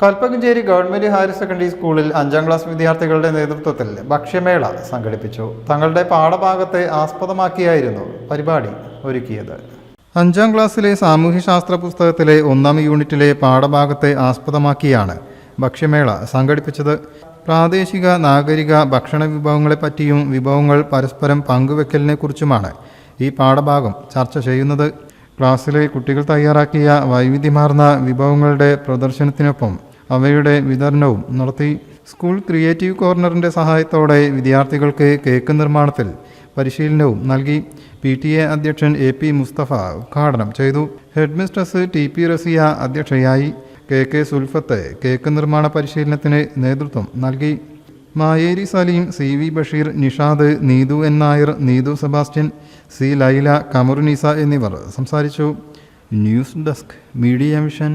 Kalpakanchery government higher secondary സ്കൂളിൽ അഞ്ചാം class വിദ്യാർത്ഥികളുടെ നേതൃത്വത്തിൽ ഭക്ഷ്യമേള സംഘടിപ്പിച്ചു. തങ്ങളുടെ പാഠഭാഗത്തെ ആസ്പദമാക്കിയായിരുന്നു പരിപാടി ഒരുക്കിയത്. അഞ്ചാം ക്ലാസ്സിലെ സാമൂഹ്യശാസ്ത്ര പുസ്തകത്തിലെ ഒന്നാം യൂണിറ്റിലെ പാഠഭാഗത്തെ ആസ്പദമാക്കിയാണ് ഭക്ഷ്യമേള സംഘടിപ്പിച്ചത്. പ്രാദേശിക നാഗരിക ഭക്ഷണ വിഭവങ്ങളെപ്പറ്റിയും വിഭവങ്ങൾ പരസ്പരം പങ്കുവെക്കലിനെക്കുറിച്ചുമാണ് ഈ പാഠഭാഗം ചർച്ച ചെയ്യുന്നത്. ക്ലാസ്സിലെ കുട്ടികൾ തയ്യാറാക്കിയ വൈവിധ്യമാർന്ന വിഭവങ്ങളുടെ പ്രദർശനത്തിനൊപ്പം അവയുടെ വിതരണവും നടത്തി സ്കൂൾ ക്രിയേറ്റീവ് കോർണറിന്റെ സഹായത്തോടെ വിദ്യാർത്ഥികൾക്ക് കേക്ക് നിർമ്മാണത്തിൽ പരിശീലനവും നൽകി. പി ടി എ അധ്യക്ഷൻ എ പി മുസ്തഫ ഉദ്ഘാടനം ചെയ്തു. Head mistress T P Rasiya അധ്യക്ഷയായി. കെ കെ സുൽഫത്ത് കേക്ക് നിർമ്മാണ പരിശീലനത്തിന് നേതൃത്വം നൽകി. Mayeri Saleem C V Basheer Nishad Neethu N Nair Neethu Sebastian C Laila Kamarunnisa എന്നിവർ സംസാരിച്ചു. News desk media mission